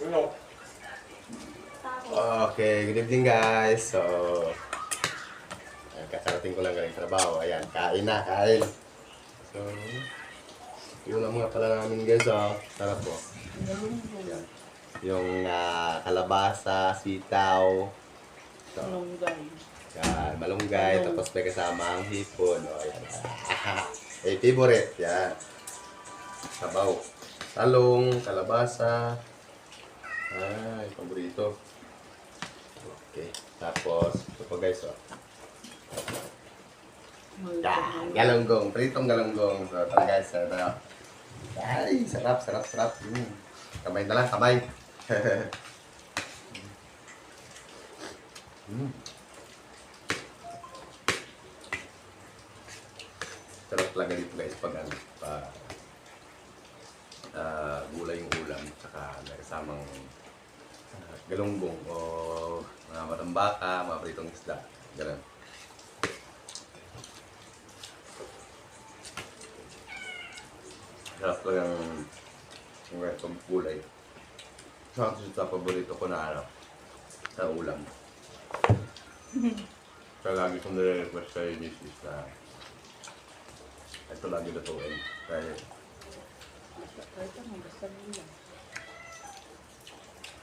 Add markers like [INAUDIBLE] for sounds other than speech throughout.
Okay, good evening guys. So, kakarating ko lang galing trabaho. Ayan, kain na, kain. So, ulam nga pala namin guys, oh. Sarap po. Ayan. Yung ah, kalabasa, sitaw, ito, Malunggay. yan, malunggay, tapos may kasama ang hipon. Oh, ayan. [LAUGHS] eh, favorite, yan. Sabaw. Talong, kalabasa. Ay, paborito. Okay. Tapos, ito po guys, oh. Yan, galonggong. Pritong galonggong. So, ito guys, ito. Ay, sarap, sarap, sarap. Mm. Kamay na lang, kamay. [LAUGHS] mm. Sarap talaga dito guys pag ano, pa ah, gulay yung ulam, saka may kasamang ah, galunggong o mga matambaka, mga pritong isda. Ganun. Sarap talagang yung ganitong gulay. Sa sa paborito ko na ano, sa ulam. [LAUGHS] Kaya lagi kong nire-request kay Mrs. na ito lagi lutuin. Dahil Kahit ano, basta nila.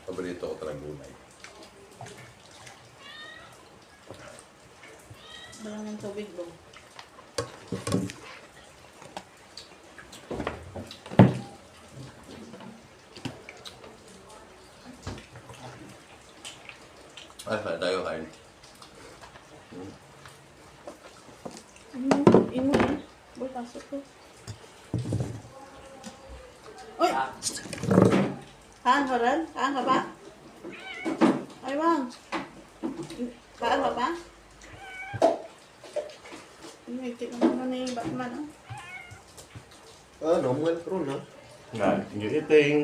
Paborito ko talagang gulay. Wala ng tubig mo. Ay, saan tayo kain? Ano? Imo eh. Boy, pasok ko. Uy! Haan ka rin? Haan ka ba? Ay, wang. Haan ka ba? Umitik naman na yung Batman, ah. Ah, normal pro na. Nga, yung eating.